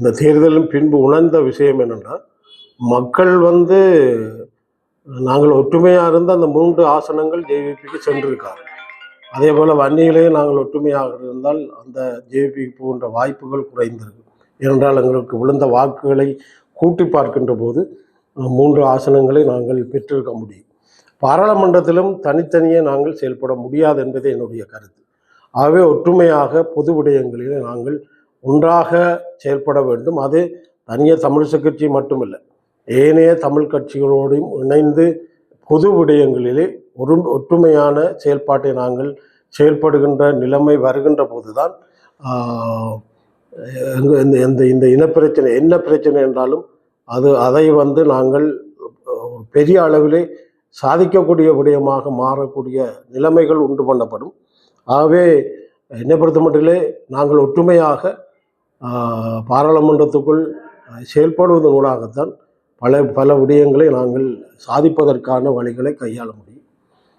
இந்த தேர்தலின் பின்பு உணர்ந்த விஷயம் என்னென்னா மக்கள் வந்து நாங்கள் ஒற்றுமையாக இருந்த அந்த மூன்று ஆசனங்கள் ஜேவிபிக்கு சென்றிருக்காங்க. அதே போல் வன்னியிலேயே நாங்கள் ஒற்றுமையாக இருந்தால் அந்த ஜேவிபிக்கு போகின்ற வாய்ப்புகள் குறைந்திருக்கும். ஏனென்றால் எங்களுக்கு விழுந்த வாக்குகளை கூட்டி பார்க்கின்ற போது மூன்று ஆசனங்களை நாங்கள் பெற்றிருக்க முடியும். பாராளுமன்றத்திலும் தனித்தனியே நாங்கள் செயல்பட முடியாது என்பது என்னுடைய கருத்து. ஆகவே ஒற்றுமையாக பொது விடயங்களிலே நாங்கள் ஒன்றாக செயல்பட வேண்டும். அது தனியே தமிழிசை கட்சி மட்டுமில்லை. ஏனைய தமிழ் கட்சிகளோடும் இணைந்து பொது விடயங்களிலே ஒரு ஒற்றுமையான செயல்பாட்டை நாங்கள் செயல்படுகின்ற நிலைமை வருகின்ற போதுதான் இந்த இந்த இந்த இனப்பிரச்சனை என்ன பிரச்சனை என்றாலும் அது அதை வந்து நாங்கள் பெரிய அளவிலே சாதிக்கக்கூடிய விடயமாக மாறக்கூடிய நிலைமைகள் உண்டு பண்ணப்படும். ஆகவே என்னை பொறுத்த மட்டிலே நாங்கள் ஒற்றுமையாக பாராளுமன்றத்துக்குள் செயல்படுவதன் ஊடாகத்தான் பல பல விடயங்களை நாங்கள் சாதிப்பதற்கான வழிகளை கையாள முடியும்.